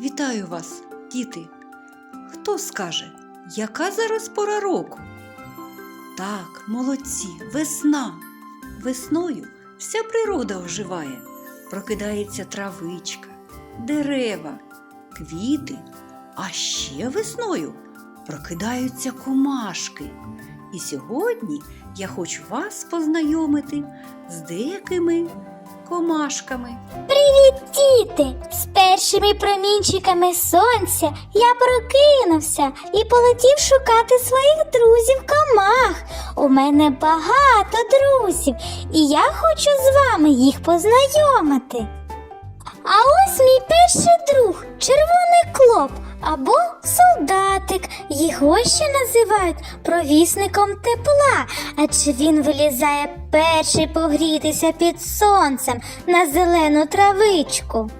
Вітаю вас, діти. Хто скаже, яка зараз пора року? Так, молодці, весна. Весною вся природа оживає. Прокидається травичка, дерева, квіти, а ще весною прокидаються комашки. І сьогодні я хочу вас познайомити з деякими комашками. Привіт, Діти, першими промінчиками сонця я прокинувся і полетів шукати своїх друзів комах. У мене багато друзів, і я хочу з вами їх познайомити. А ось мій перший друг червоний клоп або солдатик. Його ще називають провісником тепла, адже він вилізає перший погрітися під сонцем на зелену травичку.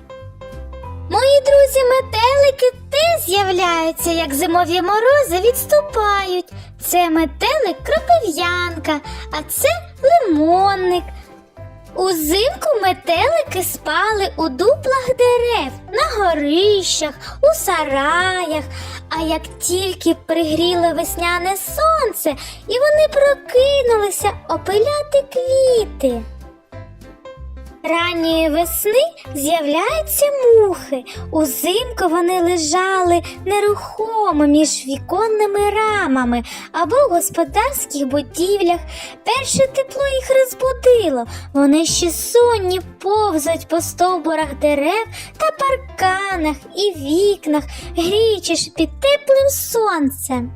Мої друзі метелики теж з'являються, як зимові морози відступають. Це метелик кропив'янка, а це лимонник. Узимку метелики спали у дуплах дерев, на горищах, у сараях. А як тільки пригріло весняне сонце, і вони прокинулися опиляти квіти. Ранньої весни з'являються мухи. Узимку вони лежали нерухомо між віконними рамами або в господарських будівлях. Перше тепло їх розбудило. Вони ще сонні повзають по стовбурах дерев та парканах і вікнах, гріючись під теплим сонцем.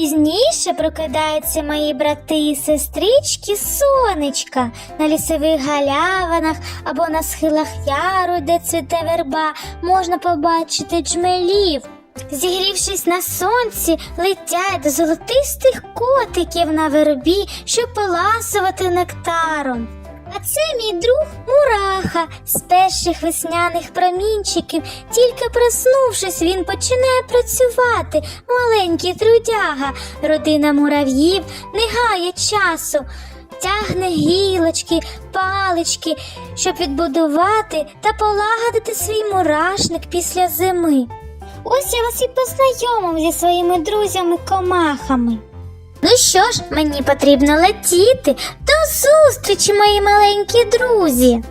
Пізніше прокидаються мої брати і сестрички сонечка на лісових галявинах або на схилах яру, де цвіте верба, можна побачити джмелів. Зігрівшись на сонці, летять до золотистих котиків на вербі, щоб поласувати нектаром. А це мій друг Мураха з перших весняних промінчиків. Тільки проснувшись, він починає працювати. Маленький трудяга. Родина мурав'їв не гає часу. Тягне гілочки, палички, щоб відбудувати та полагодити свій мурашник після зими. Ось я вас і познайомив зі своїми друзями-комахами. Ну що ж, мені потрібно летіти. До зустрічі, мої маленькі друзі.